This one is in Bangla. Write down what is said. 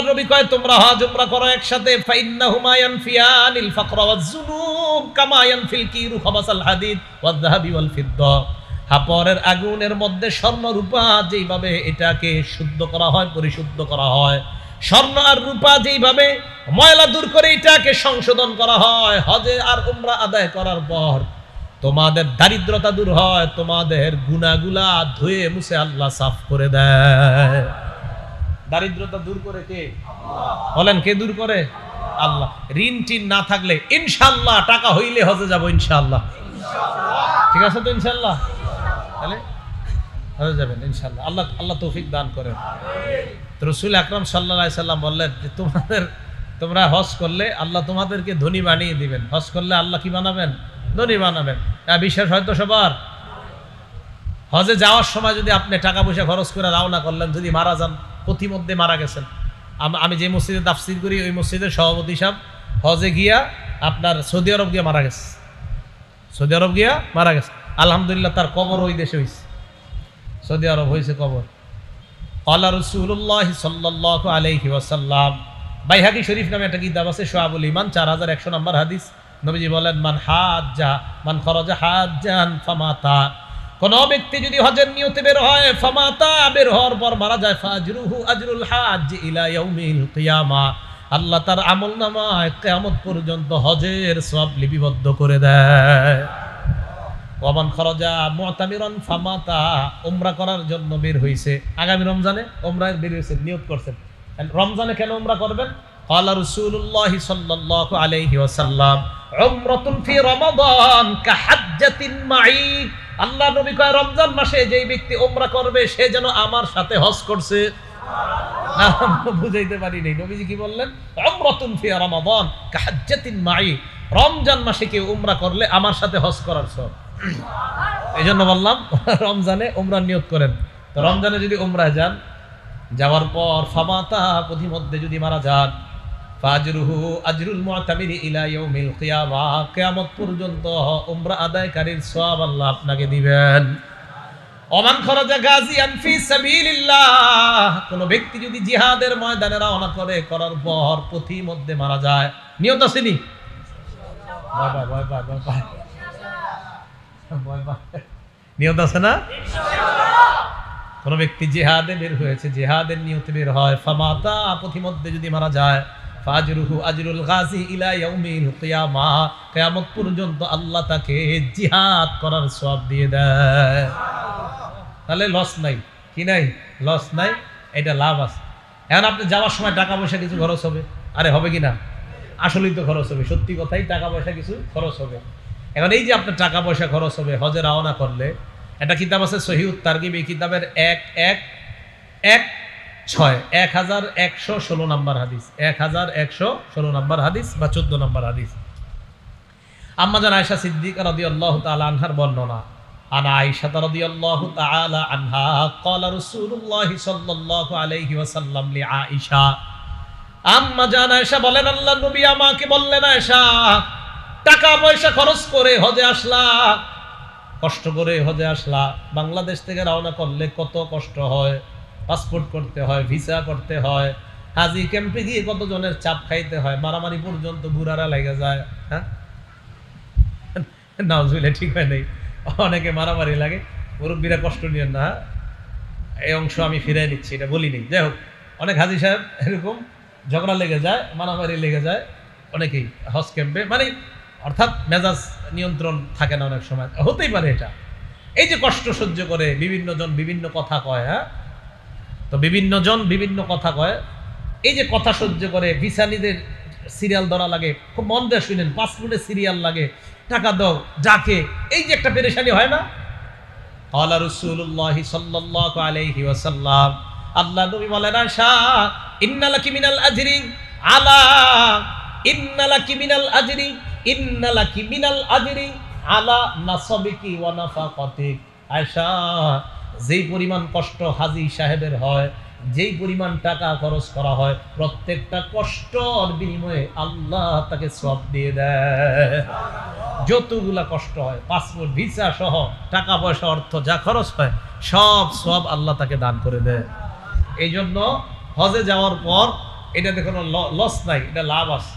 আল্লাহ নবী কয়, তোমরা হজ উমরা করো একসাথে। ফাইন্নাহুমা ইয়ানফিয়ানিল ফাকরা ওয়াজ যুনুব কামা ইয়ানফিল কিরু খাবাসাল হাদিদ ওয়াজ যাহাবি ওয়াল ফিদ্দা। হাপরের আগুনের মধ্যে স্বর্ণ রূপা যেইভাবে এটাকে শুদ্ধ করা হয়, পরিশুদ্ধ করা হয়, স্বর্ণ আর রূপা যেইভাবে ময়লা দূর করে এটাকে সংশোধন করা হয়, হজে আর উমরা আদায় করার পর তোমাদের দারিদ্রতা দূর হয়, তোমাদের গুনাগুলা ধুয়ে মুছে আল্লাহ সাফ করে দেয়। দারিদ্রতা দূর করে কে? বলেন কে দূর করে? আল্লাহ। ঋণ টিন না থাকলে ইনশাল্লাহ টাকা হইলে হজে যাব ইনশাল্লাহ ঠিক আছে তো ইনশাল্লাহ তাহলে হয়ে যাবেন ইনশাল্লাহ আল্লাহ আল্লাহ তৌফিক দান করেন। রসুল আকরম সাল্লাহ সাল্লাম বললেন যে তোমাদের তোমরা হজ করলে আল্লাহ তোমাদেরকে ধনী বানিয়ে দিবেন। হজ করলে আল্লাহ কি বানাবেন? ধনী বানাবেন। হ্যাঁ, বিশ্বাস হয়তো সবার? হজে যাওয়ার সময় যদি আপনি টাকা পয়সা খরচ করে রওনা করলেন, যদি মারা যান, প্রতিমধ্যে মারা গেছেন। আম- যে মসজিদে তাফসির করি, ওই মসজিদের সভাপতি সাহেব হজে গিয়া আপনার সৌদি আরব গিয়া মারা গেছে। সৌদি আরব গিয়া মারা গেছে। আলহামদুলিল্লাহ, তার কবর ওই দেশে হয়েছে সৌদি আরব হয়েছে কবর। আল্লাহ রসুল্লাহ সাল্লাহ আলহি ওয়াসাল্লাম, বাইহাকি শরীফ নামে একটা কিতাব আছে সোহাবুল ইমান চার হাজার একশো নম্বর হাদিস। নবীজি বলেন, মান হাত যা মান খরজা হাজ্জান ফামাতা। কোন ব্যক্তি যদি হজের নিয়তে বের হয় ফামাতা বের হওয়ার পর মারা যায়, ফাজরুহু আজরুল হাজ ইলা ইয়াউমিল কিয়ামা। আল্লাহ তার আমল নামায় কেয়ামত পর্যন্ত হজের সব লিপিবদ্ধ করে দেয়। ওমান খরজা মোতামিরন ফামাতা উমরা করার জন্য বের হইছে। আগামী রমজানে ওমরা বের হইছে নিয়ত করছেন। রমজানে কেন উমরা করবেন? কলা রসুল্লাহ সাল্লাহ আলহি ওসাল্লাম ওমরতুন ফি রমাদান কাহাজ্জাতিন মাইক আল্লাহ নবী কয়, রমজান মাসে যেই ব্যক্তি ওমরা করবে, সে যেন আমার সাথে হজ করছে। বুঝাইতে পারি নাই। নবীজি কি বললেন? উমরাতুন ফি রমাদান, কাহাজ্জাতিন মাই রমজান মাসে কেউ উমরা করলে আমার সাথে হজ করার সব এই জন্য বললাম, রমজানে উমরা নিয়োগ করেন। তো রমজানে যদি উমরা যান, যাওয়ার পর ফামাতা, পথিমধ্যে যদি মারা যান ফাজরুহু আজরুল মুতামিরি ইলা ইয়াউমিল কিয়ামা। কিয়ামত পর্যন্ত উমরা আদায়কারীর সওয়াব আল্লাহ আপনাকে দিবেন। ওমান খরজা গাজিয়ান ফি সাবিলিল্লাহ। কোন ব্যক্তি যদি জিহাদের ময়দানে রওনা করে, করার পর পথি মধ্যে মারা যায়। নিয়ত পায়। নিয়ত আছে না? কোন ব্যক্তি জিহাদে বের হয়েছে, জেহাদের নিয়তে বের হয়। ফামাতা পথি মধ্যে যদি মারা যায় ফাজরুহু আজরুল গাজী ইলা ইয়াউমিল কিয়ামা। কিয়ামত পর্যন্ত আল্লাহ তাকে জিহাদ করার সওয়াব দিয়ে দেয়। তাহলে লস নাই। কি নাই? লস নাই। এটা লাভ আছে। এখন আপনি যাওয়ার সময় টাকা পয়সা কিছু খরচ হবে। আরে হবে কি না? আসলেই তো খরচ হবে। সত্যি কথাই টাকা পয়সা কিছু খরচ হবে। এখন এই যে আপনার টাকা পয়সা খরচ হবে হজে রওনা করলে, একটা কিতাব আছে সহিউত তারগিব এই কিতাবের এক এক এক ছয় এক হাজার একশো ষোলো নম্বর হাদিস এক হাজার একশো ষোলো নম্বর হাদিস বা চোদ্দ নম্বর হাদিস আম্মাজান আয়সা সিদ্দিক রাদিয়াল্লাহু তাআলা আনহার বর্ণনা عن عائشة رضي الله تعالى عنها قال رسول الله صلى الله عليه وسلم لعائشة আম্মা জান আয়েশা বলেন আল্লাহ নবী আমাকে বললেন আয়েশা টাকা পয়সা খরচ করে হজে আসলা কষ্ট করে হজে আসলা বাংলাদেশ থেকে রওনা করলে কত কষ্ট হয় পাসপোর্ট করতে হয়, ভিসা করতে হয়, হাজি ক্যাম্পে গিয়ে কতজনের চাপ খাইতে হয়, মারামারি পর্যন্ত বুড়ারা লেগে যায় হ্যাঁ? নাউজুবিল্লাহ ঠিক হয় নাই, অনেকে মারামারি লাগে, মুরব্বীরা কষ্ট নিয়েন না হ্যাঁ? এই অংশ আমি ফিরাই নিচ্ছি, এটা বলিনি। যাই হোক, অনেক হাজি সাহেব এরকম ঝগড়া লেগে যায়, মারামারি লেগে যায়, অনেকেই হজ ক্যাম্পে মানে অর্থাৎ মেজাজ নিয়ন্ত্রণ থাকে না অনেক সময়, হতেই পারে এটা। এই যে কষ্ট সহ্য করে, বিভিন্ন জন বিভিন্ন কথা কয় হ্যাঁ? তো বিভিন্ন জন বিভিন্ন কথা কয়। এই যে কথা সহ্য করে বিছানিদের সিরিয়াল ধরা লাগে, খুব মন দিয়ে শুনেন পাসপোর্টে সিরিয়াল লাগে, টাকা দাও ডাকে এই যে একটা পেরেশানি হয় না? আল্লাহ রসুল্লাহ সাল্লাহ আলহি ওয়াসাল্লাম, আল্লাহ নবী বলেন, আশা ইন্নালাকি মিনাল আজরি, আলা ইন্নালাকি মিনাল আজরি ইন্নালাকি মিনাল আজরি, আলা নাসবিকি ওয়া নাফাকাতিক। আশা যেই পরিমাণ কষ্ট হাজি সাহেবের হয়, যেই পরিমাণ টাকা খরচ করা হয়, প্রত্যেকটা কষ্টর বিনিময়ে আল্লাহ তাকে সব দিয়ে দেয়। যতগুলা কষ্ট হয়, পাসপোর্ট, ভিসা সহ টাকা পয়সা, অর্থ যা খরচ হয়, সব সব আল্লাহ তাকে দান করে দেয়। এই জন্য হজে যাওয়ার পর এটাতে কোনো লস নাই, এটা লাভ আছে।